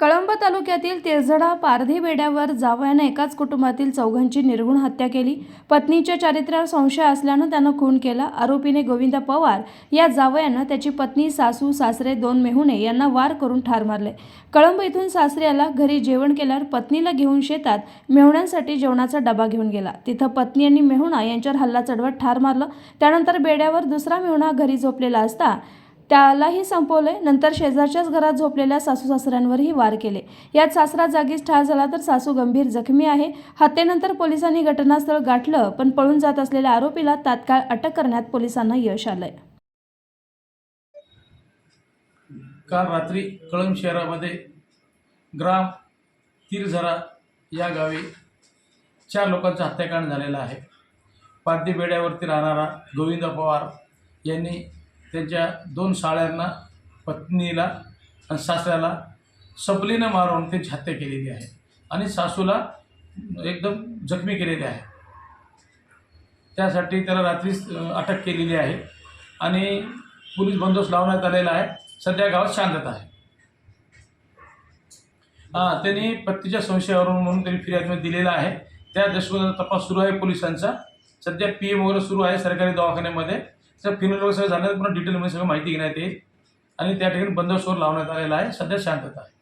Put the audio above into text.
कळंब तालुक्यातील तेरझडा पारधी बेड्यावर जावयानं एकाच कुटुंबातील चौघांची निर्गुण हत्या केली. पत्नीच्या चारित्र्यावर संशय असल्यानं त्यानं खून केला. आरोपीने गोविंद पवार या जावयानं त्याची पत्नी सासू सासरे दोन मेहुणे यांना वार करून ठार मारले. कळंब इथून सासऱ्याला घरी जेवण केल्यावर पत्नीला घेऊन शेतात मेहुण्यांसाठी जेवणाचा डबा घेऊन गेला. तिथं पत्नी आणि मेहुणा यांच्यावर हल्ला चढवत ठार मारलं. त्यानंतर बेड्यावर दुसरा मेहुणा घरी झोपलेला असता त्यालाही संपवले नंतर शेजारच्याच घरात झोपलेल्या सासू सासऱ्यांवरही वार केले. यात सासरा जागीच ठार झाला तर सासू गंभीर जखमी आहे. हत्येनंतर पोलिसांनी घटनास्थळ गाठलं पण पळून जात असलेल्या आरोपीला तात्काळ अटक करण्यात पोलिसांना यश आलंय. काल रात्री कळंब शहरामध्ये ग्राम तीरझरा या गावी चार लोकांचं हत्याकांड झालेलं आहे. पारधी बेड्यावरती राहणारा गोविंद पवार यांनी त्यांच्या दोन साळ्यांना पत्नीला आणि सासऱ्याला सबलीनं मारून त्यांची हत्या केलेली आहे. आणि सासूला एकदम जखमी केलेली आहे. त्यासाठी त्याला रात्रीच अटक केलेली आहे. आणि पोलीस बंदोबस्त लावण्यात आलेला आहे. सध्या गावात शांतता आहे. हां त्यांनी पत्नीच्या संशयावरून म्हणून त्यांनी फिर्यादमध्ये दिलेला आहे. त्या दशकोचा तपास सुरू आहे पोलिसांचा. सध्या पी एम वगैरे सुरू आहे सरकारी दवाखान्यामध्ये. त्या फिनल वगैरे सगळं झालं पूर्ण डिटेलमध्ये सगळं माहिती घेण्यात येईल. आणि त्या ठिकाणी बंदोबस्तवर लावण्यात आलेला आहे. सध्या शांतता आहे.